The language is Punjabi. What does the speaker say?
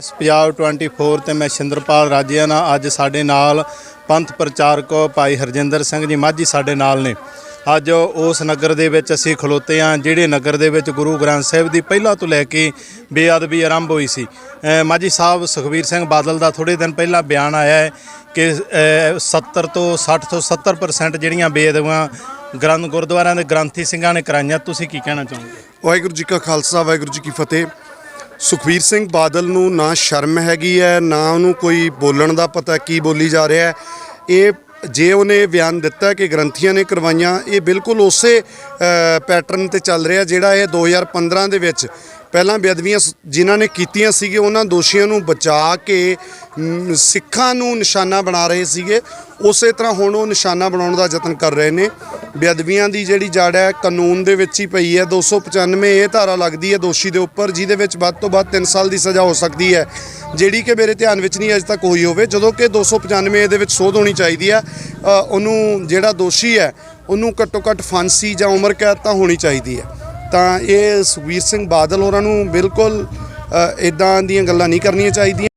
ਇਸ ਪੰਜਾਬ 24 ਤੇ ਮੈਂ ਸ਼ਿੰਦਰਪਾਲ ਰਾਜਿਆਨਾ ਅੱਜ ਸਾਡੇ ਨਾਲ ਪੰਥ ਪ੍ਰਚਾਰਕ ਭਾਈ ਹਰਜਿੰਦਰ ਸਿੰਘ ਜੀ ਮਾਝੀ ਸਾਡੇ ਨਾਲ ਨੇ। ਅੱਜ ਉਸ ਨਗਰ ਦੇ ਵਿੱਚ ਅਸੀਂ ਖਲੋਤੇ ਹਾਂ ਜਿਹੜੇ ਨਗਰ ਦੇ ਵਿੱਚ ਗੁਰੂ ਗ੍ਰੰਥ ਸਾਹਿਬ ਦੀ ਪਹਿਲਾਂ ਤੋਂ ਲੈ ਕੇ ਬੇਅਦਬੀ ਆਰੰਭ ਹੋਈ ਸੀ। ਅ, ਮਾਝੀ ਸਾਹਿਬ ਸੁਖਬੀਰ ਸਿੰਘ ਬਾਦਲ ਦਾ ਥੋੜੇ ਦਿਨ ਪਹਿਲਾਂ ਬਿਆਨ ਆਇਆ ਹੈ ਕਿ ਅ, 70 ਤੋਂ 60 ਤੋਂ 70% ਜਿਹੜੀਆਂ ਬੇਅਦਬੀਆਂ ਗ੍ਰੰਥ ਗੁਰਦੁਆਰਿਆਂ ਦੇ ਗ੍ਰੰਥੀ ਸਿੰਘਾਂ ਨੇ ਕਰਾਈਆਂ ਤੁਸੀਂ ਕੀ ਕਹਿਣਾ ਚਾਹੋਗੇ? ਵਾਹਿਗੁਰੂ ਜੀ ਕਾ ਖਾਲਸਾ ਵਾਹਿਗੁਰੂ ਜੀ ਕੀ ਫਤਿਹ। ਸੁਖਬੀਰ ਸਿੰਘ ਬਾਦਲ ਨੂੰ ਨਾ ਸ਼ਰਮ ਹੈਗੀ ਹੈ, ਨਾ ਉਹਨੂੰ ਕੋਈ ਬੋਲਣ ਦਾ ਪਤਾ ਕੀ ਬੋਲੀ ਜਾ ਰਿਹਾ ਹੈ। ਇਹ ਜੇ ਉਹਨੇ ਬਿਆਨ ਦਿੱਤਾ ਕਿ ਗ੍ਰੰਥੀਆਂ ਨੇ ਕਰਵਾਈਆਂ, ਇਹ ਬਿਲਕੁਲ ਉਸੇ ਪੈਟਰਨ ਤੇ ਚੱਲ ਰਿਹਾ ਜਿਹੜਾ ਇਹ 2015 ਦੇ ਵਿੱਚ ਪਹਿਲਾਂ ਬੇਅਦਬੀਆਂ ਜਿਨ੍ਹਾਂ ਨੇ ਕੀਤੀਆਂ ਸੀਗੇ ਉਹਨਾਂ ਦੋਸ਼ੀਆਂ ਨੂੰ ਬਚਾ ਕੇ ਸਿੱਖਾਂ ਨੂੰ ਨਿਸ਼ਾਨਾ ਬਣਾ ਰਹੇ ਸੀਗੇ। ਉਸੇ ਤਰ੍ਹਾਂ ਹੁਣ ਉਹ ਨਿਸ਼ਾਨਾ ਬਣਾਉਣ ਦਾ ਯਤਨ ਕਰ ਰਹੇ ਨੇ। ਬੇਅਦਬੀਆਂ ਦੀ ਜਿਹੜੀ ਜੜ ਹੈ, ਕਾਨੂੰਨ ਦੇ ਵਿੱਚ ਹੀ ਪਈ ਹੈ। 295 ਇਹ ਧਾਰਾ ਲੱਗਦੀ ਹੈ ਦੋਸ਼ੀ ਦੇ ਉੱਪਰ, ਜਿਹਦੇ ਵਿੱਚ ਵੱਧ ਤੋਂ ਵੱਧ 3 ਸਾਲ ਦੀ ਸਜ਼ਾ ਹੋ ਸਕਦੀ ਹੈ। ਜਿਹੜੀ ਕਿ ਮੇਰੇ ਧਿਆਨ ਵਿੱਚ ਨਹੀਂ ਅਜੇ ਤੱਕ ਹੋਈ ਹੋਵੇ, ਜਦੋਂ ਕਿ 295 ਇਹਦੇ ਵਿੱਚ ਸੋਧ ਹੋਣੀ ਚਾਹੀਦੀ ਹੈ। ਉਹਨੂੰ ਜਿਹੜਾ ਦੋਸ਼ੀ ਹੈ, ਉਹਨੂੰ ਘੱਟੋ ਘੱਟ ਫਾਂਸੀ ਜਾਂ ਉਮਰ ਕੈਦ ਤਾਂ ਹੋਣੀ ਚਾਹੀਦੀ ਹੈ। ਤਾਂ ਇਹ ਸੁਖਬੀਰ ਸਿੰਘ ਬਾਦਲ ਹੋਰਾਂ ਨੂੰ ਬਿਲਕੁਲ ਇਦਾਂ ਦੀਆਂ ਗੱਲਾਂ ਨਹੀਂ ਕਰਨੀਆਂ ਚਾਹੀਦੀਆਂ।